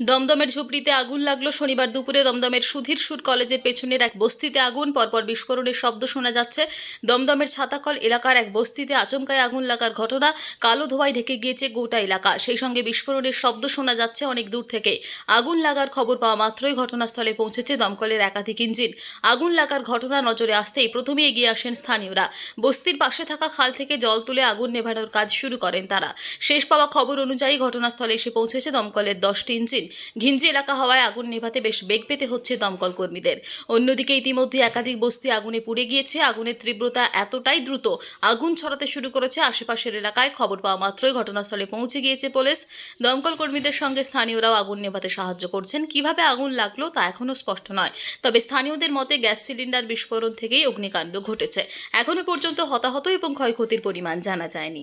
দমদমের ঝুপড়িতে আগুন লাগল। শনিবার দুপুরে দমদমের সুধীর সুর কলেজের পেছনের এক বস্তিতে আগুন, পরপর বিস্ফোরণের শব্দ শোনা যাচ্ছে। দমদমের ছাতাকল এলাকার এক বস্তিতে আচমকায় আগুন লাগার ঘটনা কালো ধোঁয়ায় ঢেকে গিয়েছে গোটা এলাকা। সেই সঙ্গে বিস্ফোরণের শব্দ শোনা যাচ্ছে অনেক দূর থেকে। আগুন লাগার খবর পাওয়া মাত্রই ঘটনাস্থলে পৌঁছেছে দমকলের একাধিক ইঞ্জিন। আগুন লাগার ঘটনা নজরে আসতেই প্রথমে এগিয়ে আসেন স্থানীয়রা। বস্তির পাশে থাকা খাল থেকে জল তুলে আগুন নেভানোর কাজ শুরু করেন তারা। শেষ পাওয়া খবর অনুযায়ী ঘটনাস্থলে এসে পৌঁছেছে দমকলের দশটি ইঞ্জিন। ঘিঞ্জি এলাকা হওয়ায় আগুন নেভাতে বেশ বেগ পেতে হচ্ছে দমকল কর্মীদের। অন্যদিকে ইতিমধ্যে একাধিক বস্তি আগুনে পুড়ে গিয়েছে। আগুনের তীব্রতা এতটাই দ্রুত আগুন ছড়াতে শুরু করেছে আশেপাশের এলাকায়। খবর পাওয়া মাত্রই ঘটনাস্থলে পৌঁছে গিয়েছে পুলিশ। দমকল কর্মীদের সঙ্গে স্থানীয়রাও আগুন নেভাতে সাহায্য করছেন। কীভাবে আগুন লাগল তা এখনও স্পষ্ট নয়। তবে স্থানীয়দের মতে গ্যাস সিলিন্ডার বিস্ফোরণ থেকেই অগ্নিকাণ্ড ঘটেছে। এখনও পর্যন্ত হতাহত এবং ক্ষয়ক্ষতির পরিমাণ জানা যায়নি।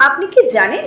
আপনি কি জানেন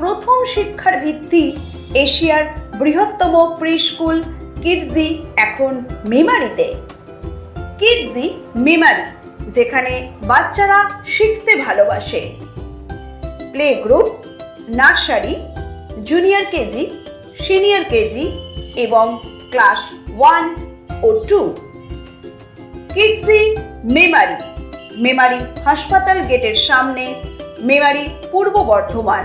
প্রথম শিক্ষার ভিত্তি এশিয়ার বৃহত্তম প্রি স্কুল কিডজি এখন মেমারিতে। কিডজি মেমারি, যেখানে বাচ্চারা শিখতে ভালোবাসে। Play group nursery, junior KG, senior KG এবং ক্লাস ওয়ান ও টু। কিডসি মেমারি মেমারি হাসপাতাল গেটের সামনে, মেমারি পূর্ব বর্ধমান।